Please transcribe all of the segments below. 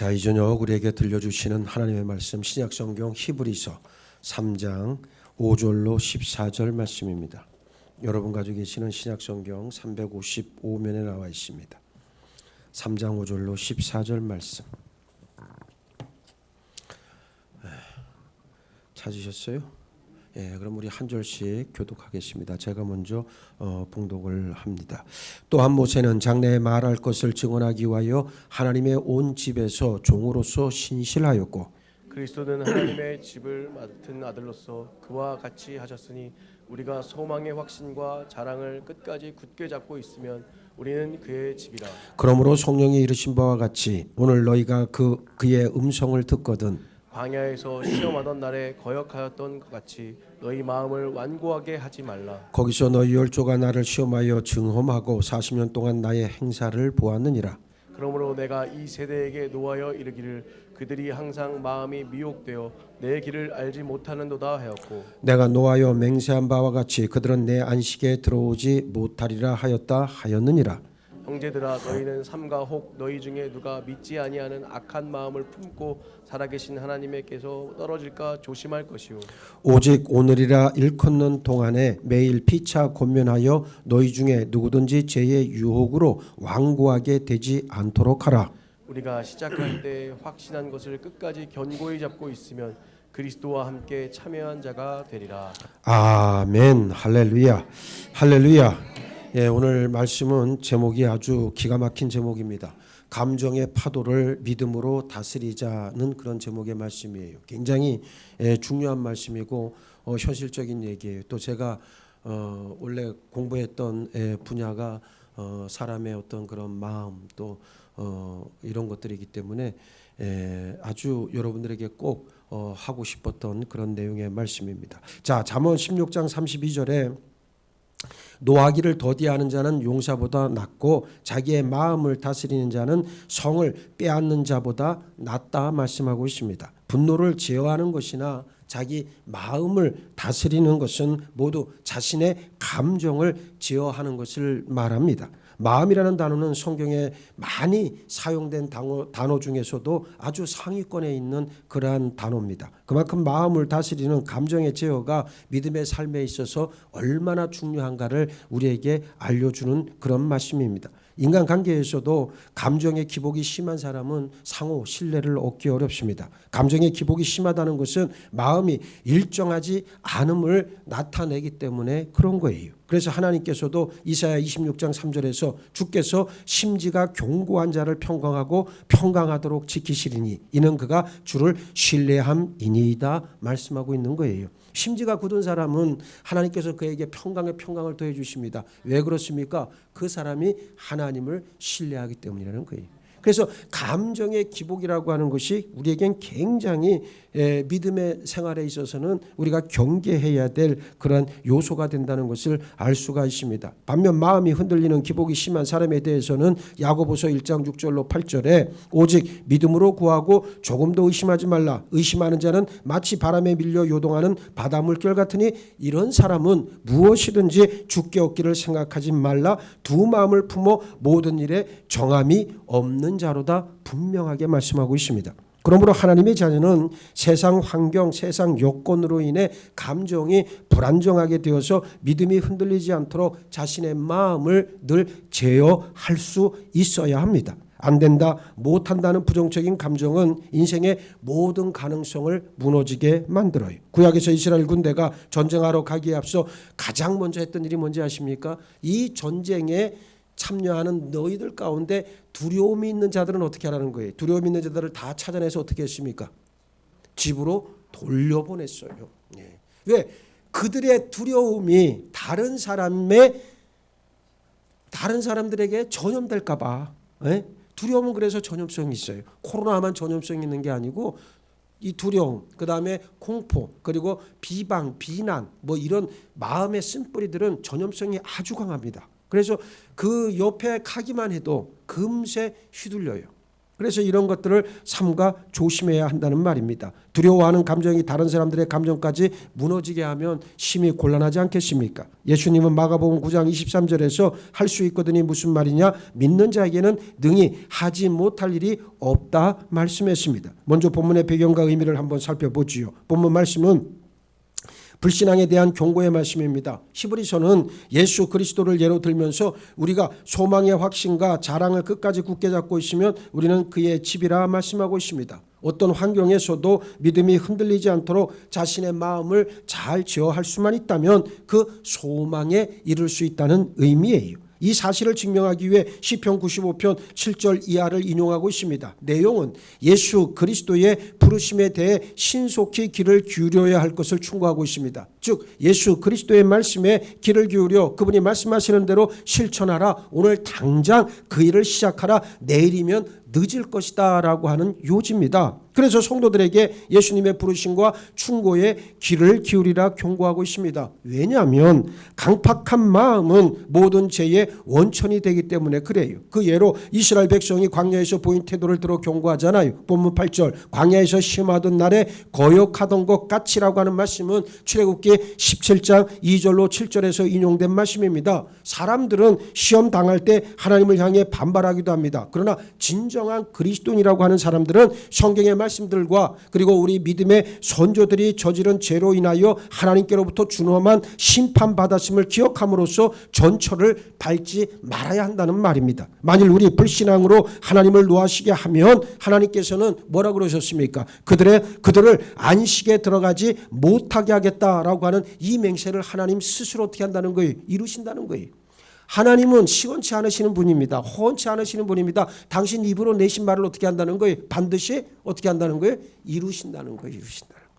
자, 이 저녁 우리에게 들려주시는 하나님의 말씀 신약 성경 히브리서 3장 5절로 14절 말씀입니다. 여러분 가지고 계시는 신약 성경 355면에 나와 있습니다. 3장 5절로 14절 말씀. 에, 찾으셨어요? 예, 그럼 우리 한 절씩 교독하겠습니다. 제가 먼저 어, 봉독을 합니다. 또한 모세는 장래에 말할 것을 증언하기 위하여 하나님의 온 집에서 종으로서 신실하였고 그리스도는 하나님의 집을 맡은 아들로서 그와 같이 하셨으니 우리가 소망의 확신과 자랑을 끝까지 굳게 잡고 있으면 우리는 그의 집이라. 그러므로 성령이 이르신 바와 같이 오늘 너희가 그 그의 음성을 듣거든 광야에서 시험하던 날에 거역하였던 것 같이 너희 마음을 완고하게 하지 말라. 거기서 너희 열조가 나를 시험하여 증험하고 40년 동안 나의 행사를 보았느니라. 그러므로 내가 이 세대에게 노하여 이르기를 그들이 항상 마음이 미혹되어 내 길을 알지 못하는도다 하였고 내가 노하여 맹세한 바와 같이 그들은 내 안식에 들어오지 못하리라 하였다 하였느니라. 형제들아 너희는 삼가 혹 너희 중에 누가 믿지 아니하는 악한 마음을 품고 살아계신 하나님께서 떨어질까 조심할 것이요 오직 오늘이라 일컫는 동안에 매일 피차 권면하여 너희 중에 누구든지 죄의 유혹으로 완고하게 되지 않도록 하라. 우리가 시작할 때 확신한 것을 끝까지 견고히 잡고 있으면 그리스도와 함께 참여한 자가 되리라. 아멘. 할렐루야. 할렐루야. 예, 오늘 말씀은 제목이 아주 기가 막힌 제목입니다. 감정의 파도를 믿음으로 다스리자는 그런 제목의 말씀이에요. 굉장히 예, 중요한 말씀이고 어, 현실적인 얘기예요. 또 제가 어, 원래 공부했던 예, 분야가 어, 사람의 어떤 그런 마음 또 어, 이런 것들이기 때문에 에, 아주 여러분들에게 꼭 어, 하고 싶었던 그런 내용의 말씀입니다. 자, 잠언 16장 32절에 노하기를 더디하는 자는 용사보다 낫고 자기의 마음을 다스리는 자는 성을 빼앗는 자보다 낫다 말씀하고 있습니다. 분노를 제어하는 것이나 자기 마음을 다스리는 것은 모두 자신의 감정을 제어하는 것을 말합니다. 마음이라는 단어는 성경에 많이 사용된 단어, 단어 중에서도 아주 상위권에 있는 그러한 단어입니다. 그만큼 마음을 다스리는 감정의 제어가 믿음의 삶에 있어서 얼마나 중요한가를 우리에게 알려주는 그런 말씀입니다. 인간 관계에서도 감정의 기복이 심한 사람은 상호 신뢰를 얻기 어렵습니다. 감정의 기복이 심하다는 것은 마음이 일정하지 않음을 나타내기 때문에 그런 거예요. 그래서 하나님께서도 이사야 26장 3절에서 주께서 심지가 견고한 자를 평강하고 평강하도록 지키시리니 이는 그가 주를 신뢰함이니이다 말씀하고 있는 거예요. 심지가 굳은 사람은 하나님께서 그에게 평강의 평강을 더해 주십니다. 왜 그렇습니까? 그 사람이 하나님을 신뢰하기 때문이라는 거예요. 그래서 감정의 기복이라고 하는 것이 우리에겐 굉장히 에, 믿음의 생활에 있어서는 우리가 경계해야 될 그런 요소가 된다는 것을 알 수가 있습니다. 반면 마음이 흔들리는 기복이 심한 사람에 대해서는 야고보서 1장 6절로 8절에 오직 믿음으로 구하고 조금도 의심하지 말라. 의심하는 자는 마치 바람에 밀려 요동하는 바닷물결 같으니 이런 사람은 무엇이든지 죽게 얻기를 생각하지 말라. 두 마음을 품어 모든 일에 정함이 없는 자로다 분명하게 말씀하고 있습니다. 그러므로 하나님의 자녀는 세상 환경, 세상 여건으로 인해 감정이 불안정하게 되어서 믿음이 흔들리지 않도록 자신의 마음을 늘 제어할 수 있어야 합니다. 안 된다, 못 한다는 부정적인 감정은 인생의 모든 가능성을 무너지게 만들어요. 구약에서 이스라엘 군대가 전쟁하러 가기에 앞서 가장 먼저 했던 일이 뭔지 아십니까? 이 전쟁에 참여하는 너희들 가운데 두려움이 있는 자들은 어떻게 하라는 거예요? 두려움 있는 자들을 다 찾아내서 어떻게 했습니까? 집으로 돌려보냈어요. 예. 왜? 그들의 두려움이 다른 사람의 다른 사람들에게 전염될까 봐. 예? 두려움은 그래서 전염성이 있어요. 코로나만 전염성이 있는 게 아니고 이 두려움, 그 다음에 공포, 그리고 비방, 비난, 뭐 이런 마음의 쓴뿌리들은 전염성이 아주 강합니다. 그래서 그 옆에 가기만 해도 금세 휘둘려요. 그래서 이런 것들을 삼가 조심해야 한다는 말입니다. 두려워하는 감정이 다른 사람들의 감정까지 무너지게 하면 심히 곤란하지 않겠습니까? 예수님은 마가복음 9장 23절에서 할 수 있거든이 무슨 말이냐? 믿는 자에게는 능히 하지 못할 일이 없다 말씀했습니다. 먼저 본문의 배경과 의미를 한번 살펴보지요. 본문 말씀은 불신앙에 대한 경고의 말씀입니다. 히브리서는 예수 그리스도를 예로 들면서 우리가 소망의 확신과 자랑을 끝까지 굳게 잡고 있으면 우리는 그의 집이라 말씀하고 있습니다. 어떤 환경에서도 믿음이 흔들리지 않도록 자신의 마음을 잘 제어할 수만 있다면 그 소망에 이를 수 있다는 의미예요. 이 사실을 증명하기 위해 시편 95편 7절 이하를 인용하고 있습니다. 내용은 예수 그리스도의 부르심에 대해 신속히 귀를 기울여야 할 것을 충고하고 있습니다. 즉 예수 그리스도의 말씀에 귀를 기울여 그분이 말씀하시는 대로 실천하라. 오늘 당장 그 일을 시작하라. 내일이면 늦을 것이다라고 하는 요지입니다. 그래서 성도들에게 예수님의 부르심과 충고에 귀를 기울이라 경고하고 있습니다. 왜냐하면 강팍한 마음은 모든 죄의 원천이 되기 때문에 그래요. 그 예로 이스라엘 백성이 광야에서 보인 태도를 들어 경고하잖아요. 본문 8절 광야에서 심하던 날에 거역하던 것 같이라고 하는 말씀은 출애굽기 17장 2절로 7절에서 인용된 말씀입니다. 사람들은 시험 당할 때 하나님을 향해 반발하기도 합니다. 그러나 진정한 그리스도인이라고 하는 사람들은 성경의 말씀들과 그리고 우리 믿음의 선조들이 저지른 죄로 인하여 하나님께로부터 준엄한 심판 받았음을 기억함으로써 전철을 밟지 말아야 한다는 말입니다. 만일 우리 불신앙으로 하나님을 노하시게 하면 하나님께서는 뭐라 그러셨습니까? 그들의 그들을 안식에 들어가지 못하게 하겠다라고 하는 이 맹세를 하나님 스스로 어떻게 한다는 거예요? 이루신다는 거예요. 하나님은 시원치 않으시는 분입니다. 허언치 않으시는 분입니다. 당신 입으로 내신 말을 어떻게 한다는 거예요? 반드시 어떻게 한다는 거예요? 이루신다는 거예요. 이루신다는 거예요.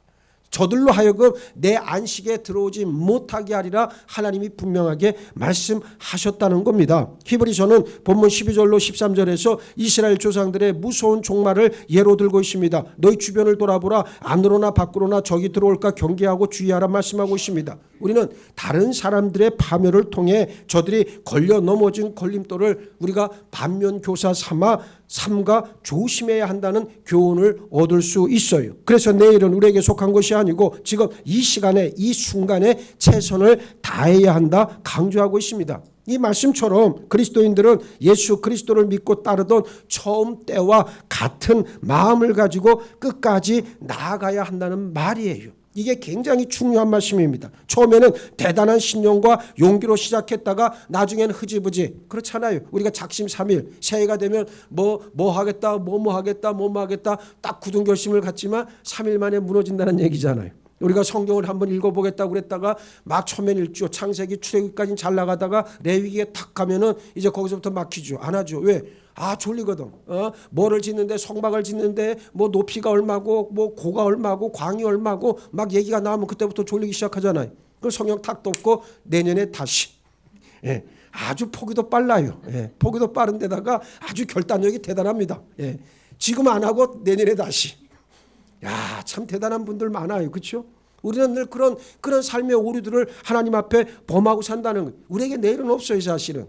저들로 하여금 내 안식에 들어오지 못하게 하리라 하나님이 분명하게 말씀하셨다는 겁니다. 히브리서는 본문 12절로 13절에서 이스라엘 조상들의 무서운 종말을 예로 들고 있습니다. 너희 주변을 돌아보라 안으로나 밖으로나 적이 들어올까 경계하고 주의하라 말씀하고 있습니다. 우리는 다른 사람들의 파멸을 통해 저들이 걸려 넘어진 걸림돌을 우리가 반면 교사 삼아 삼가 조심해야 한다는 교훈을 얻을 수 있어요. 그래서 내일은 우리에게 속한 것이 아니고 지금 이 시간에 이 순간에 최선을 다해야 한다 강조하고 있습니다. 이 말씀처럼 그리스도인들은 예수 그리스도를 믿고 따르던 처음 때와 같은 마음을 가지고 끝까지 나아가야 한다는 말이에요. 이게 굉장히 중요한 말씀입니다. 처음에는 대단한 신념과 용기로 시작했다가 나중에는 흐지부지 그렇잖아요. 우리가 작심 삼일 새해가 되면 뭐 뭐 하겠다 뭐 뭐 하겠다 뭐 뭐 하겠다 딱 굳은 결심을 갖지만 3일 만에 무너진다는 얘기잖아요. 우리가 성경을 한번 읽어보겠다고 그랬다가 막 처음엔 읽죠. 창세기 출애굽까지 잘 나가다가 레위기에 탁 가면은 이제 거기서부터 막히죠. 안 하죠. 왜? 아 졸리거든. 어? 뭐를 짓는데 성막을 짓는데 뭐 높이가 얼마고 뭐 고가 얼마고 광이 얼마고 막 얘기가 나오면 그때부터 졸리기 시작하잖아요. 그 성경 탁 덮고 내년에 다시. 예. 아주 포기도 빨라요. 예. 포기도 빠른데다가 아주 결단력이 대단합니다. 예. 지금 안 하고 내년에 다시. 야, 참 대단한 분들 많아요. 그렇죠? 우리는 늘 그런 그런 삶의 오류들을 하나님 앞에 범하고 산다는 거예요. 우리에게 내일은 없어요, 사실은.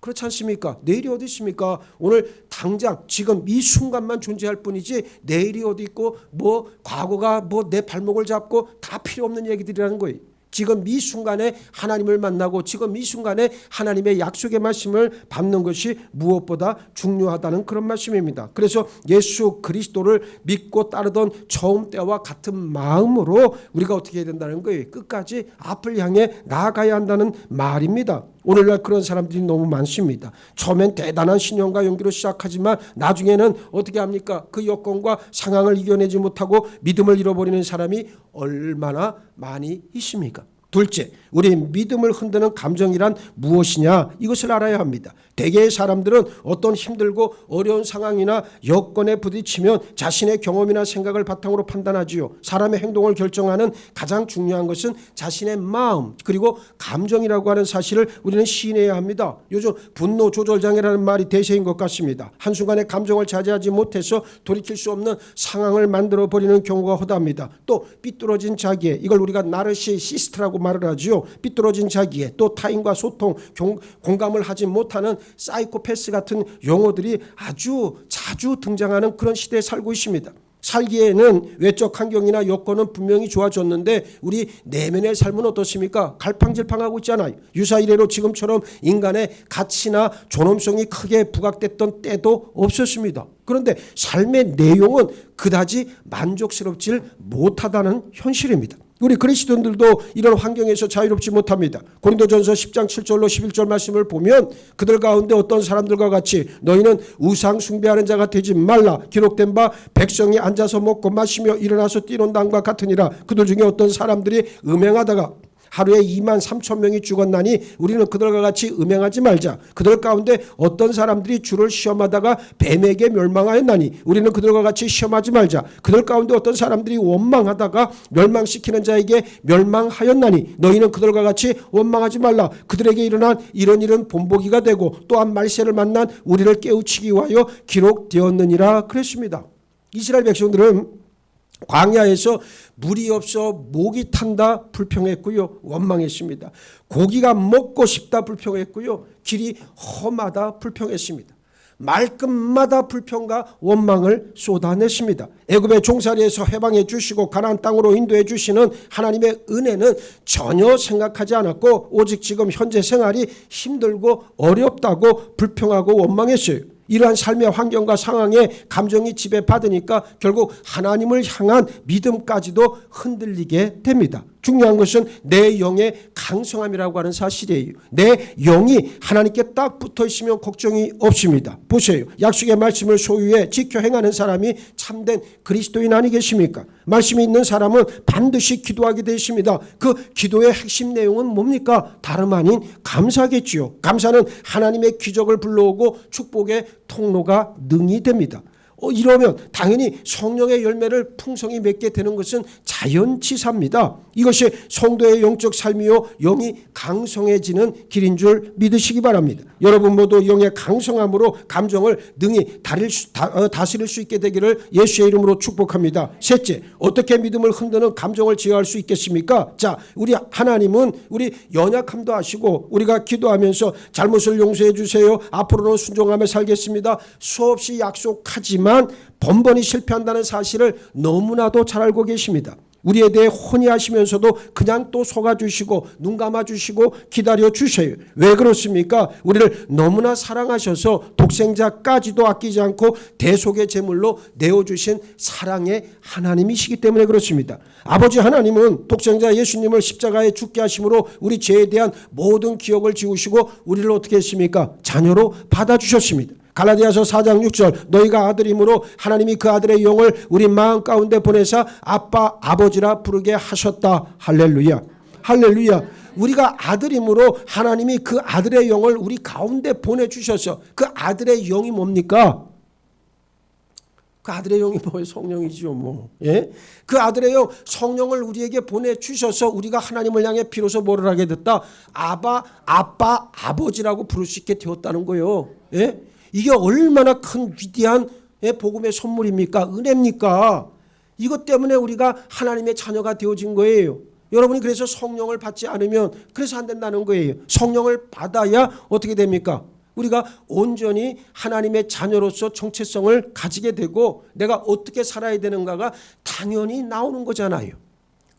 그렇지 않습니까? 내일이 어디 있습니까? 오늘 당장 지금 이 순간만 존재할 뿐이지 내일이 어디 있고 뭐 과거가 뭐 내 발목을 잡고 다 필요 없는 얘기들이라는 거예요. 지금 이 순간에 하나님을 만나고 지금 이 순간에 하나님의 약속의 말씀을 받는 것이 무엇보다 중요하다는 그런 말씀입니다. 그래서 예수 그리스도를 믿고 따르던 처음 때와 같은 마음으로 우리가 어떻게 해야 된다는 거예요. 끝까지 앞을 향해 나아가야 한다는 말입니다. 오늘날 그런 사람들이 너무 많습니다. 처음엔 대단한 신념과 용기로 시작하지만 나중에는 어떻게 합니까? 그 여건과 상황을 이겨내지 못하고 믿음을 잃어버리는 사람이 얼마나 많이 있습니까? 둘째, 우리 믿음을 흔드는 감정이란 무엇이냐? 이것을 알아야 합니다. 대개의 사람들은 어떤 힘들고 어려운 상황이나 여건에 부딪히면 자신의 경험이나 생각을 바탕으로 판단하지요. 사람의 행동을 결정하는 가장 중요한 것은 자신의 마음 그리고 감정이라고 하는 사실을 우리는 시인해야 합니다. 요즘 분노 조절 장애라는 말이 대세인 것 같습니다. 한순간에 감정을 자제하지 못해서 돌이킬 수 없는 상황을 만들어 버리는 경우가 허다합니다. 또 삐뚤어진 자기애 이걸 우리가 나르시시스트라고 말을 하지요. 삐뚤어진 자기에 또 타인과 소통, 경- 공감을 하지 못하는 사이코패스 같은 용어들이 아주 자주 등장하는 그런 시대에 살고 있습니다. 살기에는 외적 환경이나 여건은 분명히 좋아졌는데 우리 내면의 삶은 어떻습니까? 갈팡질팡하고 있잖아요. 유사 이래로 지금처럼 인간의 가치나 존엄성이 크게 부각됐던 때도 없었습니다. 그런데 삶의 내용은 그다지 만족스럽질 못하다는 현실입니다. 우리 그리스도인들도 이런 환경에서 자유롭지 못합니다. 고린도전서 10장 7절로 11절 말씀을 보면 그들 가운데 어떤 사람들과 같이 너희는 우상 숭배하는 자가 되지 말라 기록된 바 백성이 앉아서 먹고 마시며 일어나서 뛰는 당과 같으니라 그들 중에 어떤 사람들이 음행하다가 하루에 2만 3천 명이 죽었나니 우리는 그들과 같이 음행하지 말자. 그들 가운데 어떤 사람들이 주를 시험하다가 뱀에게 멸망하였나니 우리는 그들과 같이 시험하지 말자. 그들 가운데 어떤 사람들이 원망하다가 멸망시키는 자에게 멸망하였나니 너희는 그들과 같이 원망하지 말라. 그들에게 일어난 이런 일은 본보기가 되고 또한 말세를 만난 우리를 깨우치기 위하여 기록되었느니라 그랬습니다. 이스라엘 백성들은 광야에서 물이 없어 목이 탄다 불평했고요. 원망했습니다. 고기가 먹고 싶다 불평했고요. 길이 험하다 불평했습니다. 말끝마다 불평과 원망을 쏟아냈습니다. 애굽의 종살이에서 해방해 주시고 가나안 땅으로 인도해 주시는 하나님의 은혜는 전혀 생각하지 않았고 오직 지금 현재 생활이 힘들고 어렵다고 불평하고 원망했어요. 이러한 삶의 환경과 상황에 감정이 지배받으니까 결국 하나님을 향한 믿음까지도 흔들리게 됩니다. 중요한 것은 내 영의 강성함이라고 하는 사실이에요. 내 영이 하나님께 딱 붙어 있으면 걱정이 없습니다. 보세요. 약속의 말씀을 소유해 지켜 행하는 사람이 참된 그리스도인 아니겠습니까? 말씀이 있는 사람은 반드시 기도하게 되어 있습니다. 그 기도의 핵심 내용은 뭡니까? 다름 아닌 감사겠지요. 감사는 하나님의 기적을 불러오고 축복의 통로가 능이 됩니다. 어, 이러면 당연히 성령의 열매를 풍성히 맺게 되는 것은 자연치사입니다. 이것이 성도의 영적 삶이요 영이 강성해지는 길인 줄 믿으시기 바랍니다. 여러분 모두 영의 강성함으로 감정을 능히 다릴 수, 다, 어, 다스릴 수 있게 되기를 예수의 이름으로 축복합니다. 셋째, 어떻게 믿음을 흔드는 감정을 제어할 수 있겠습니까? 자, 우리 하나님은 우리 연약함도 아시고 우리가 기도하면서 잘못을 용서해 주세요. 앞으로는 순종하며 살겠습니다. 수없이 약속하지만 번번이 실패한다는 사실을 너무나도 잘 알고 계십니다. 우리에 대해 혼이하시면서도 그냥 또 속아주시고 눈 감아주시고 기다려 주셔요. 왜 그렇습니까? 우리를 너무나 사랑하셔서 독생자까지도 아끼지 않고 대속의 제물로 내어주신 사랑의 하나님이시기 때문에 그렇습니다. 아버지 하나님은 독생자 예수님을 십자가에 죽게 하심으로 우리 죄에 대한 모든 기억을 지우시고 우리를 어떻게 했습니까? 자녀로 받아주셨습니다. 갈라디아서 4장 6절 너희가 아들이므로 하나님이 그 아들의 영을 우리 마음 가운데 보내사 아빠 아버지라 부르게 하셨다 할렐루야 할렐루야 우리가 아들이므로 하나님이 그 아들의 영을 우리 가운데 보내주셔서 그 아들의 영이 뭡니까? 그 아들의 영이 뭐예요? 성령이지요, 뭐. 예? 그 아들의 영, 성령을 우리에게 보내주셔서 우리가 하나님을 향해 비로소 뭐를 하게 됐다? 아바, 아빠, 아버지라고 부를 수 있게 되었다는 거예요. 예? 이게 얼마나 큰 위대한 예, 복음의 선물입니까? 은혜입니까? 이것 때문에 우리가 하나님의 자녀가 되어진 거예요. 여러분이 그래서 성령을 받지 않으면 그래서 안 된다는 거예요. 성령을 받아야 어떻게 됩니까? 우리가 온전히 하나님의 자녀로서 정체성을 가지게 되고 내가 어떻게 살아야 되는가가 당연히 나오는 거잖아요.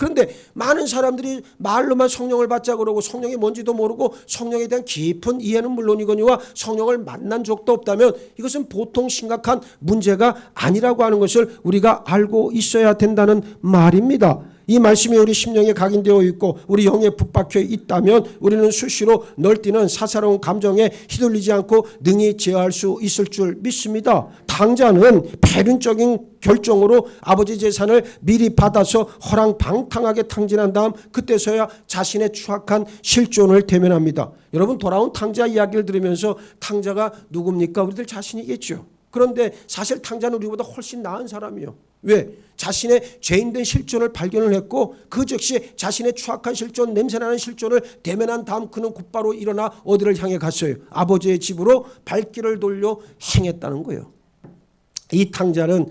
그런데 많은 사람들이 말로만 성령을 받자 그러고 성령이 뭔지도 모르고 성령에 대한 깊은 이해는 물론이거니와 성령을 만난 적도 없다면 이것은 보통 심각한 문제가 아니라고 하는 것을 우리가 알고 있어야 된다는 말입니다. 이 말씀이 우리 심령에 각인되어 있고 우리 영에 붙박혀 있다면 우리는 수시로 널뛰는 사사로운 감정에 휘둘리지 않고 능히 제어할 수 있을 줄 믿습니다. 당자는 배륜적인 결정으로 아버지 재산을 미리 받아서 허랑방탕하게 탕진한 다음 그때서야 자신의 추악한 실존을 대면합니다. 여러분 돌아온 탕자 이야기를 들으면서 탕자가 누굽니까? 우리들 자신이겠죠. 그런데 사실 탕자는 우리보다 훨씬 나은 사람이요. 왜? 자신의 죄인된 실존을 발견을 했고 그 즉시 자신의 추악한 실존, 냄새나는 실존을 대면한 다음 그는 곧바로 일어나 어디를 향해 갔어요? 아버지의 집으로 발길을 돌려 행했다는 거예요. 이 탕자는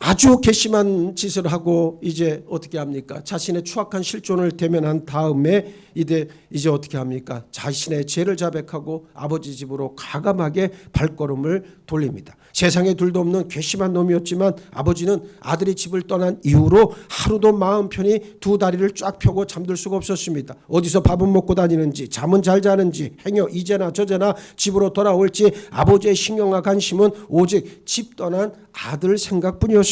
아주 괘씸한 짓을 하고 이제 어떻게 합니까? 자신의 추악한 실존을 대면한 다음에 이제 이제 어떻게 합니까? 자신의 죄를 자백하고 아버지 집으로 가감하게 발걸음을 돌립니다. 세상에 둘도 없는 괘씸한 놈이었지만 아버지는 아들이 집을 떠난 이후로 하루도 마음 편히 두 다리를 쫙 펴고 잠들 수가 없었습니다. 어디서 밥은 먹고 다니는지 잠은 잘 자는지 행여 이제나 저제나 집으로 돌아올지 아버지의 신경과 관심은 오직 집 떠난 아들 생각뿐이었습니다.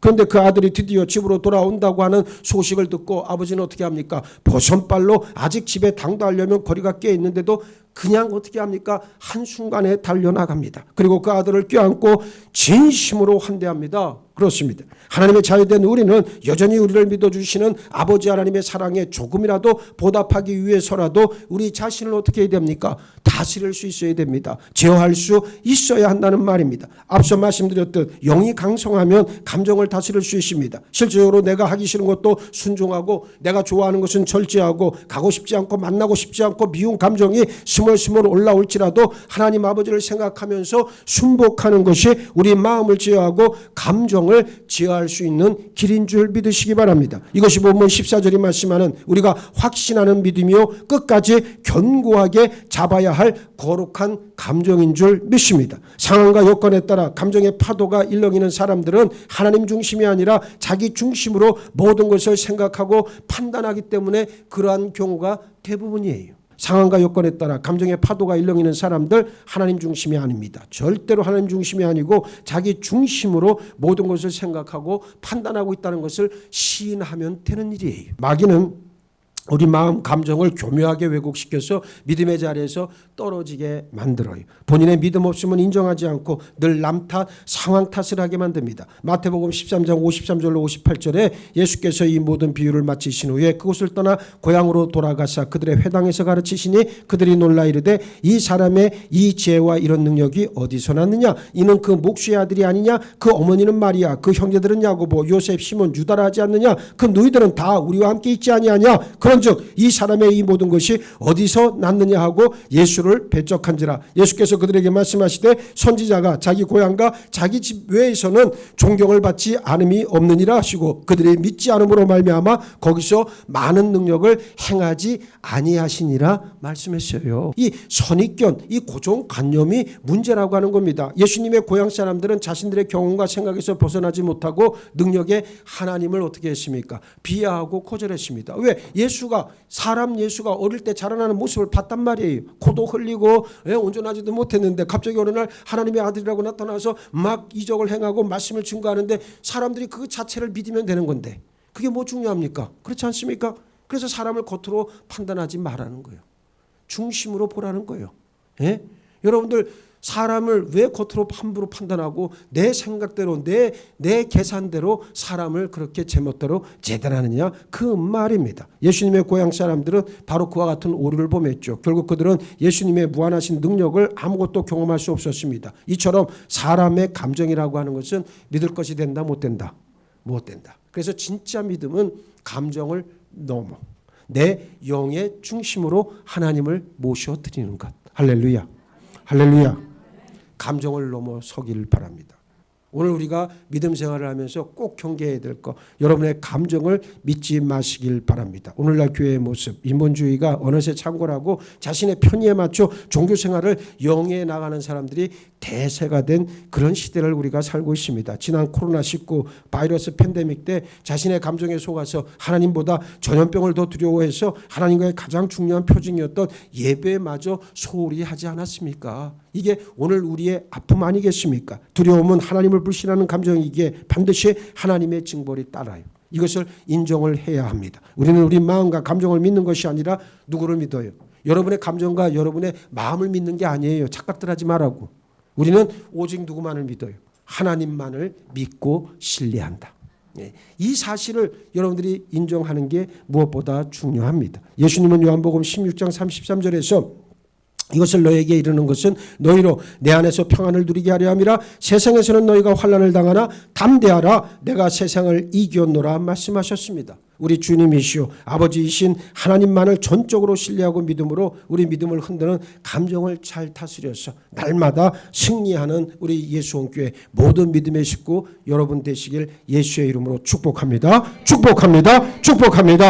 그런데 그 아들이 드디어 집으로 돌아온다고 하는 소식을 듣고 아버지는 어떻게 합니까? 보선발로 아직 집에 당도하려면 거리가 꽤 있는데도 그냥 어떻게 합니까? 한순간에 달려나갑니다. 그리고 그 아들을 껴안고 진심으로 환대합니다. 그렇습니다. 하나님의 자유된 우리는 여전히 우리를 믿어주시는 아버지 하나님의 사랑에 조금이라도 보답하기 위해서라도 우리 자신을 어떻게 해야 됩니까? 다스릴 수 있어야 됩니다. 제어할 수 있어야 한다는 말입니다. 앞서 말씀드렸듯 영이 강성하면 감정을 다스릴 수 있습니다. 실제적으로 내가 하기 싫은 것도 순종하고 내가 좋아하는 것은 절제하고 가고 싶지 않고 만나고 싶지 않고 미운 감정이 스멀스멀 올라올지라도 하나님 아버지를 생각하면서 순복하는 것이 우리 마음을 제어하고 감정 을 제어할 수 있는 길인 줄 믿으시기 바랍니다. 이것이 본문 14절이 말씀하는 우리가 확신하는 믿음이요 끝까지 견고하게 잡아야 할 거룩한 감정인 줄 믿습니다. 상황과 여건에 따라 감정의 파도가 일렁이는 사람들은 하나님 중심이 아니라 자기 중심으로 모든 것을 생각하고 판단하기 때문에 그러한 경우가 대부분이에요. 상황과 여건에 따라 감정의 파도가 일렁이는 사람들 하나님 중심이 아닙니다. 절대로 하나님 중심이 아니고 자기 중심으로 모든 것을 생각하고 판단하고 있다는 것을 시인하면 되는 일이에요. 마귀는 우리 마음 감정을 교묘하게 왜곡시켜서 믿음의 자리에서 떨어지게 만들어요. 본인의 믿음 없음은 인정하지 않고 늘 남 탓, 상황 탓을 하게 만듭니다. 마태복음 13장 53절로 58절에 예수께서 이 모든 비유를 마치신 후에 그곳을 떠나 고향으로 돌아가사 그들의 회당에서 가르치시니 그들이 놀라 이르되 이 사람의 이 지혜와 이런 능력이 어디서 났느냐 이는 그 목수의 아들이 아니냐 그 어머니는 마리아 그 형제들은 야고보 요셉 시몬 유다라 하지 않느냐 그 너희들은 다 우리와 함께 있지 아니하냐 그런 즉 이 사람의 이 모든 것이 어디서 났느냐 하고 예수를 배척한지라 예수께서 그들에게 말씀하시되 선지자가 자기 고향과 자기 집 외에서는 존경을 받지 않음이 없느니라 하시고 그들이 믿지 않음으로 말미암아 거기서 많은 능력을 행하지 아니하시니라 말씀했어요. 이 선입견, 이 고정관념이 문제라고 하는 겁니다. 예수님의 고향 사람들은 자신들의 경험과 생각에서 벗어나지 못하고 능력의 하나님을 어떻게 했습니까? 비하하고 거절했습니다. 왜? 예수 가 사람 예수가 어릴 때 자라나는 모습을 봤단 말이에요. 코도 흘리고 예, 온전하지도 못했는데 갑자기 어느 날 하나님의 아들이라고 나타나서 막 이적을 행하고 말씀을 증거하는데 사람들이 그 자체를 믿으면 되는 건데 그게 뭐 중요합니까? 그렇지 않습니까? 그래서 사람을 겉으로 판단하지 말라는 거예요. 중심으로 보라는 거예요. 예? 여러분들 사람을 왜 겉으로 함부로 판단하고 내 생각대로 내 내 계산대로 사람을 그렇게 제멋대로 재단하느냐 그 말입니다. 예수님의 고향 사람들은 바로 그와 같은 오류를 범했죠. 결국 그들은 예수님의 무한하신 능력을 아무것도 경험할 수 없었습니다. 이처럼 사람의 감정이라고 하는 것은 믿을 것이 된다 못 된다 못 된다. 그래서 진짜 믿음은 감정을 넘어 내 영의 중심으로 하나님을 모셔 드리는 것. 할렐루야. 할렐루야. 감정을 넘어 서기를 바랍니다. 오늘 우리가 믿음 생활을 하면서 꼭 경계해야 될 것, 여러분의 감정을 믿지 마시길 바랍니다. 오늘날 교회의 모습, 인본주의가 어느새 창궐하고 자신의 편의에 맞춰 종교 생활을 영위해 나가는 사람들이 대세가 된 그런 시대를 우리가 살고 있습니다. 지난 코로나19 바이러스 팬데믹 때 자신의 감정에 속아서 하나님보다 전염병을 더 두려워해서 하나님과의 가장 중요한 표징이었던 예배마저 소홀히 하지 않았습니까? 이게 오늘 우리의 아픔 아니겠습니까? 두려움은 하나님을 불신하는 감정이기에 반드시 하나님의 징벌이 따라요. 이것을 인정을 해야 합니다. 우리는 우리 마음과 감정을 믿는 것이 아니라 누구를 믿어요? 여러분의 감정과 여러분의 마음을 믿는 게 아니에요. 착각들 하지 말라고. 우리는 오직 누구만을 믿어요? 하나님만을 믿고 신뢰한다. 예, 이 사실을 여러분들이 인정하는 게 무엇보다 중요합니다. 예수님은 요한복음 16장 33절에서 이것을 너에게 이르는 것은 너희로 내 안에서 평안을 누리게 하려 함이라 세상에서는 너희가 환난을 당하나 담대하라 내가 세상을 이겼노라 말씀하셨습니다. 우리 주님이시오 아버지이신 하나님만을 전적으로 신뢰하고 믿음으로 우리 믿음을 흔드는 감정을 잘 다스려서 날마다 승리하는 우리 예수원교회 모든 믿음의 식구 여러분 되시길 예수의 이름으로 축복합니다. 축복합니다. 축복합니다.